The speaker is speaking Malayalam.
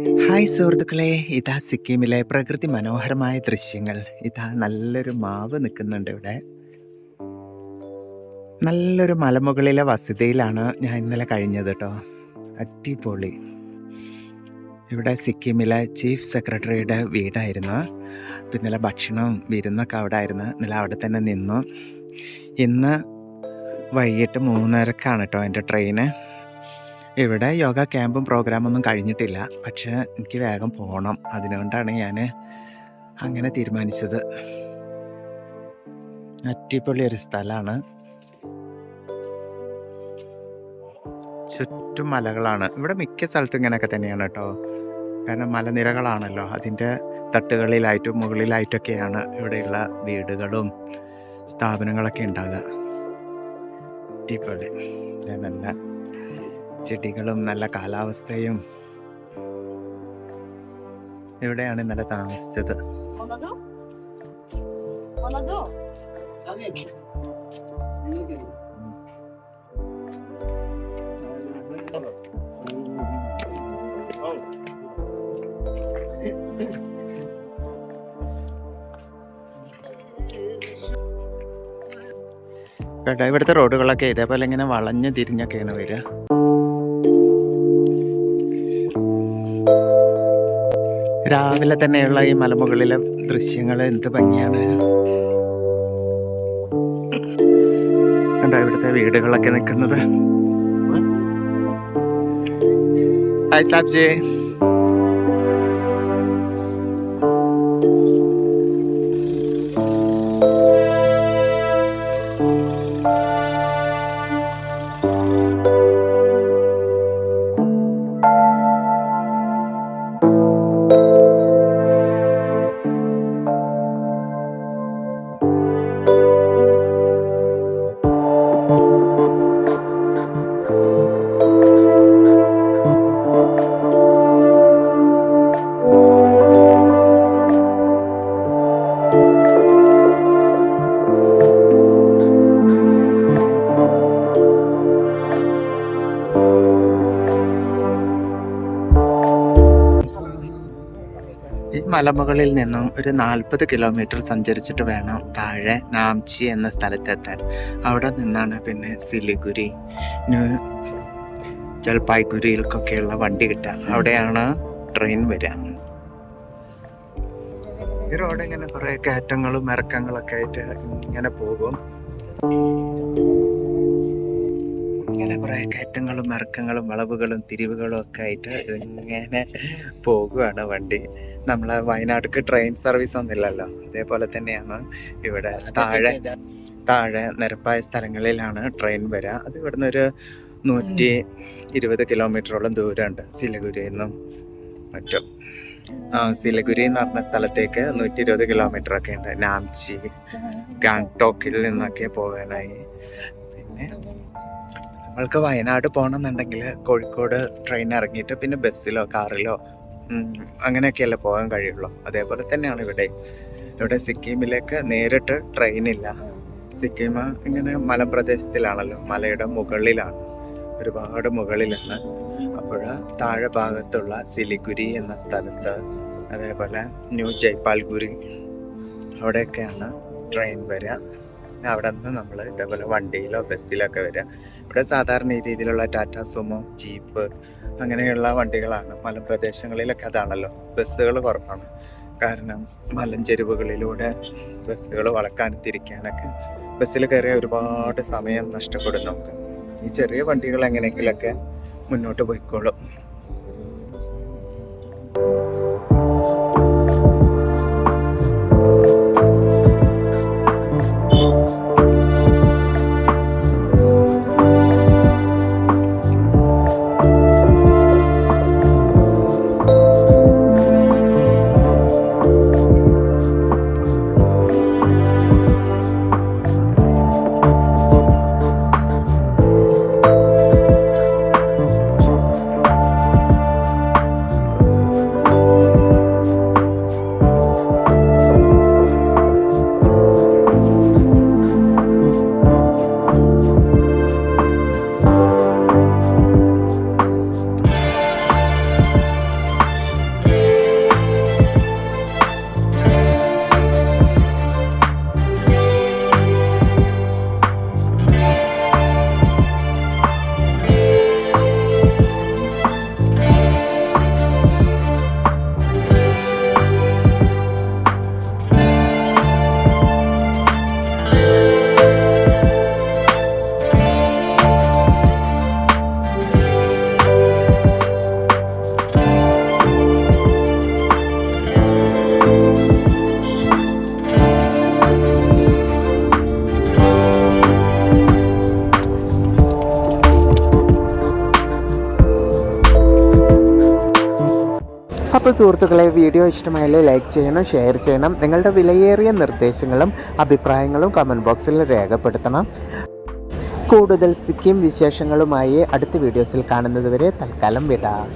ഹായ് സുഹൃത്തുക്കളെ. ഇതാ സിക്കിമിലെ പ്രകൃതി മനോഹരമായ ദൃശ്യങ്ങൾ. ഇതാ നല്ലൊരു മാവ് നിൽക്കുന്നുണ്ട് ഇവിടെ. നല്ലൊരു മലമുകളിലെ വസതിയിലാണ് ഞാൻ ഇന്നലെ കഴിഞ്ഞത് കേട്ടോ അടിപൊളി. ഇവിടെ സിക്കിമിലെ ചീഫ് സെക്രട്ടറിയുടെ വീടായിരുന്നു. ഇന്നലെ ഭക്ഷണവും വിരുന്നൊക്കെ അവിടെ ആയിരുന്നു ഇന്നലെ അവിടെ തന്നെ നിന്നു. ഇന്ന് വൈകിട്ട് മൂന്നരക്കാണ് കേട്ടോ എന്റെ ട്രെയിന്. ഇവിടെ യോഗ ക്യാമ്പും പ്രോഗ്രാമൊന്നും കഴിഞ്ഞിട്ടില്ല. പക്ഷേ എനിക്ക് വേഗം പോകണം അതിനുകൊണ്ടാണ് ഞാൻ അങ്ങനെ തീരുമാനിച്ചത്. അറ്റിപ്പൊളി ഒരു സ്ഥലമാണ് ചുറ്റും മലകളാണ്. ഇവിടെ മിക്ക സ്ഥലത്തും ഇങ്ങനെയൊക്കെ തന്നെയാണ് കേട്ടോ. കാരണം മലനിരകളാണല്ലോ. അതിന്റെ തട്ടുകളിലായിട്ടും മുകളിലായിട്ടൊക്കെയാണ് ഇവിടെയുള്ള വീടുകളും സ്ഥാപനങ്ങളൊക്കെ ഉണ്ടാകുക അടിപൊളി നല്ല ചെടികളും നല്ല കാലാവസ്ഥയും. എവിടെയാണ് ഇന്നലെ താമസിച്ചത്. കേട്ടോ ഇവിടുത്തെ റോഡുകളൊക്കെ ഇതേപോലെ ഇങ്ങനെ വളഞ്ഞു തിരിഞ്ഞൊക്കെയാണ് വരിക. രാവിലെ തന്നെയുള്ള ഈ മലമുകളിലെ ദൃശ്യങ്ങൾ എന്ത് ഭംഗിയാണ്. കണ്ടോ ഇവിടുത്തെ വീടുകളൊക്കെ നിൽക്കുന്നത്. ഹായ് സാബ്ജി. മലമുകളിൽ നിന്നും ഒരു നാൽപ്പത് കിലോമീറ്റർ സഞ്ചരിച്ചിട്ട് വേണം താഴെ നാംചി എന്ന സ്ഥലത്തെത്താൻ. അവിടെ നിന്നാണ് പിന്നെ സിലിഗുരി ന്യൂ ജൽപായ്ഗുരിയിലേക്കൊക്കെയുള്ള വണ്ടി കിട്ടുക. അവിടെയാണ് ട്രെയിൻ വരിക. ഈ റോഡ് ഇങ്ങനെ കുറേ കയറ്റങ്ങളും ഇറക്കങ്ങളൊക്കെ ആയിട്ട് ഇങ്ങനെ പോകും. ഇങ്ങനെ കുറേ കയറ്റങ്ങളും ഇറക്കങ്ങളും വളവുകളും തിരിവുകളും ഒക്കെ ആയിട്ട് ഇങ്ങനെ പോകുകയാണ് വണ്ടി. നമ്മളെ വയനാട്ടിക്ക് ട്രെയിൻ സർവീസ് ഒന്നുമില്ലല്ലോ. അതേപോലെ തന്നെയാണ് ഇവിടെ താഴെ താഴെ നിരപ്പായ സ്ഥലങ്ങളിലാണ് ട്രെയിൻ വരിക അത് ഇവിടുന്ന് ഒരു നൂറ്റി ഇരുപത് കിലോമീറ്ററോളം ദൂരമുണ്ട്. സിലഗുരിയിൽ നിന്നും മറ്റും. ആ സിലഗുരി എന്ന് പറഞ്ഞ സ്ഥലത്തേക്ക് നൂറ്റി ഇരുപത് കിലോമീറ്റർ ഒക്കെ ഉണ്ട്. നാംചി ഗാങ്ടോക്കിൽ നിന്നൊക്കെ പോകാനായി. പിന്നെ നമ്മൾക്ക് വയനാട് പോകണമെന്നുണ്ടെങ്കിൽ കോഴിക്കോട് ട്രെയിൻ ഇറങ്ങിയിട്ട് പിന്നെ ബസ്സിലോ കാറിലോ അങ്ങനെയൊക്കെയല്ലേ പോകാൻ കഴിയുള്ളൂ. അതേപോലെ തന്നെയാണ് ഇവിടെ. ഇവിടെ സിക്കിമിലേക്ക് നേരിട്ട് ട്രെയിനില്ല സിക്കിം ഇങ്ങനെ മലപ്രദേശത്തിലാണല്ലോ. മലയുടെ മുകളിലാണ്. ഒരുപാട് മുകളിലാണ്. അപ്പോൾ താഴെ ഭാഗത്തുള്ള സിലിഗുരി എന്ന സ്ഥലത്ത് അതേപോലെ ന്യൂ ജയ്പാൽഗുരി അവിടെയൊക്കെയാണ് ട്രെയിൻ വരിക. അവിടെ നിന്ന് നമ്മൾ ഇതേപോലെ വണ്ടിയിലോ ബസ്സിലൊക്കെ വരിക. ഇവിടെ സാധാരണ ഈ രീതിയിലുള്ള ടാറ്റ സുമോ ജീപ്പ് അങ്ങനെയുള്ള വണ്ടികളാണ്. മലപ്രദേശങ്ങളിലൊക്കെ അതാണല്ലോ. ബസ്സുകൾ കുറവാണ്. കാരണം മലഞ്ചെരുവുകളിലൂടെ ബസ്സുകൾ വളക്കാനും തിരിക്കാനൊക്കെ ബസ്സിൽ കയറിയ ഒരുപാട് സമയം നഷ്ടപ്പെടും നമുക്ക്. ഈ ചെറിയ വണ്ടികൾ എങ്ങനെയെങ്കിലൊക്കെ മുന്നോട്ട് പോയിക്കോളും. അപ്പോൾ സുഹൃത്തുക്കളെ വീഡിയോ ഇഷ്ടമായാൽ ലൈക്ക് ചെയ്യണം ഷെയർ ചെയ്യണം. നിങ്ങളുടെ വിലയേറിയ നിർദ്ദേശങ്ങളും അഭിപ്രായങ്ങളും കമന്റ് ബോക്സിൽ രേഖപ്പെടുത്തണം. കൂടുതൽ സിക്കിം വിശേഷങ്ങളുമായി അടുത്ത വീഡിയോസിൽ കാണുന്നതുവരെ തൽക്കാലം വിടാം.